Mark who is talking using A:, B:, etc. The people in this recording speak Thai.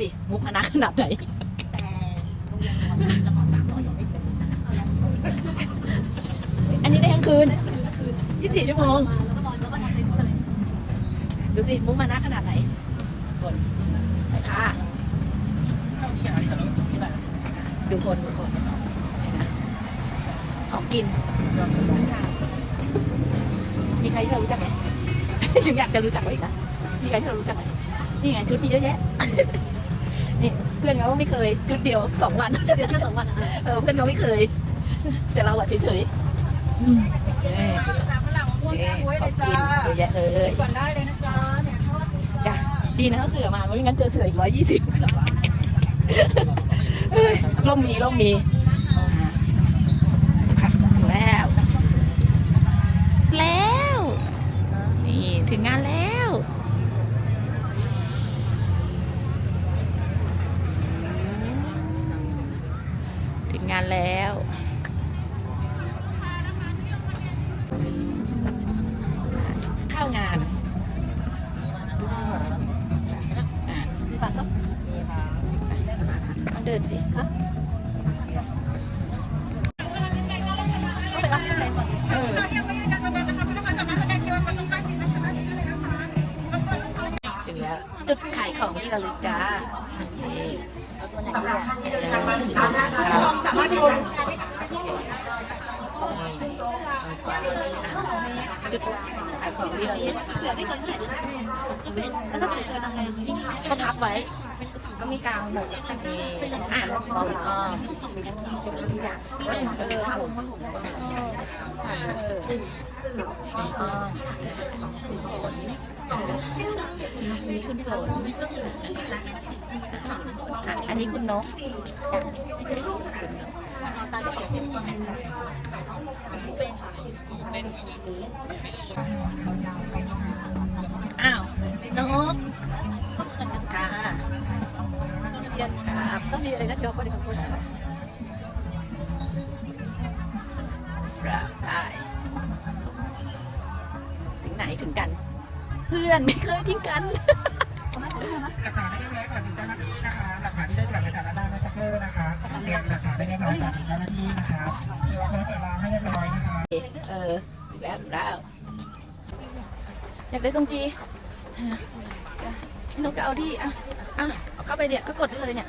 A: สิ มุกอนาขนาดไหนอันนี้ได้ทั้งคืน 24 ชั่วโมง ดูสิ มุกมานะขนาดไหนคนไปค่ะดูคนดูคนของกิน มีใครที่เรารู้จักไหมจึงอยากจะรู้จักไว้อีกนะมีใครที่เรารู้จักไหมนี่ไงชุดมีเยอะแยะ นี่เพื่อนเขาไม่เคยชุดเดียวสองวัน
B: จะเดือนแค่สองวันอะ
A: เออเพื่อนเขาไม่เคย แต่เราอะเฉยๆอืมเอ้ยเอ้ยของกินเยอะแยะเลย
B: ก่อนได้เลยนะจ๊ะเนี่ยทอด
A: จ้ะดีนะเขาเสือมาไม่งั้นเจอเสืออีกร้อยยี่สิบร่มมีร่มมีค่ะแล้ว แล้ว นี่ถึงงานแล้ว ถึงงาน แล้ว เข้างานอะ
B: มีบัตรก็
A: ต้องเดินสิ
B: ต้องไปรับที่ไหนก่อน
A: เออถึงแล้วจุดขายของที่เราลึกจ้านี่
B: สำหรับท่านที่เดินทางมาถึง
A: ค
B: ร้าน
A: รับ
B: นะคะสามารถชม
A: จุดขายของที่เราลึก
B: เสือไม่เกินเท่าไหร่แล้วถ้าเสือเกินทำไง
A: ก็พับไว้ ก็มีกาวหมดอะลองอ้อมเออเออผมเอออ้อมนี่คุณฝน อันนี้คุณนกจ้
B: อาตาก็เปิด
A: อ้าวนกค่ะ
B: เรียนต้องมีอะไรนะเชียวประเด็นของคน
A: ได้ถึงไหนถึงกัน เพื่อนไม่เคยทิ้งกัน
C: หลักฐานที่ได้ไว้ก่อนถึงเจ้าหน้าที่นะคะ หลักฐานที่ได้จากในสารด้านนักสักครู่นะคะเตรียมหลักฐานได้เรียบร้อยก่อนถึงเจ้าหน้าที่นะคะเดี๋ยวเราเปิดร้านให้เรียบร้อยนะคะ
A: เออถึงแล้วแล้วอยากได้ตรงจีนกก็เอาที่อะอะเข้าไปเดี่ยวก็กดได้เลยเนี่ย